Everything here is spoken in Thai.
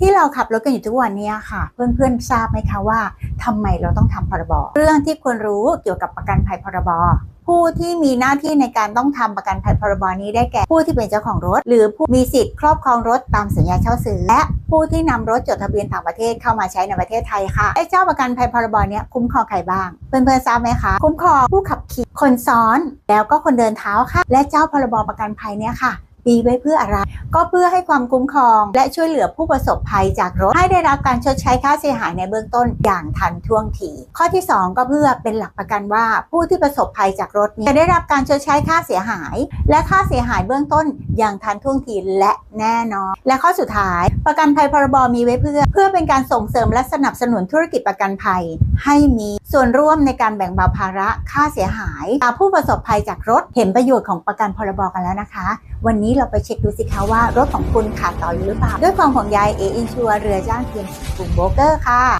ที่เราขับรถกันอยู่ทุกวันนี้ค่ะ เพื่อนๆทราบไหมคะว่าทำไมเราต้องทำพรบเรื่องที่ควรรู้เกี่ยวกับประกันภัยพรบผู้ที่มีหน้าที่ในการต้องทำประกันภัยพรบนี้ได้แก่ ผู้ที่เป็นเจ้าของรถ หรือผู้มีสิทธิ์ครอบครองรถตามสัญญาเช่าซื้อและผู้ที่นำรถจดทะเบียนต่างประเทศเข้ามาใช้ในประเทศไทยค่ะไอ้เจ้าประกันภัยพรบเนี้ยคุ้มครองใครบ้าง เพื่อนๆทราบไหมคะ คุ้มครองผู้ขับขี่คนซ้อน แล้วก็คนเดินเท้าค่ะ และเจ้าพรบประกันภัยเนี่ยค่ะ มีไว้เพื่ออะไร ก็เพื่อให้ความคุ้มครอง และช่วยเหลือผู้ประสบภัยจากรถ ให้ได้รับการชดใช้ค่าเสียหายในเบื้องต้นอย่างทันท่วงที ข้อที่ 2 ก็เพื่อเป็นหลักประกันว่าผู้ที่ประสบภัยจากรถนี้จะได้รับการชดใช้ค่าเสียหาย และค่าเสียหายเบื้องต้นอย่างทันท่วงทีและแน่นอน และข้อสุดท้าย ประกันภัยพรบมีไว้เพื่อ เพื่อเป็นการส่งเสริมและสนับสนุนธุรกิจประกันภัย ให้มีส่วนร่วมในการแบ่งเบาภาระค่าเสียหายตามผู้ประสบภัยจากรถเห็นประโยชน์ของประกันพรบกันแล้วนะคะ วันนี้เราไปเช็คดูสิคะว่ารถของคุณขาดต่ออยู่หรือเปล่า ด้วยความห่วงใยเออินชัวเรือจ้างเพียงกลุ่มโบรกเกอร์ค่ะ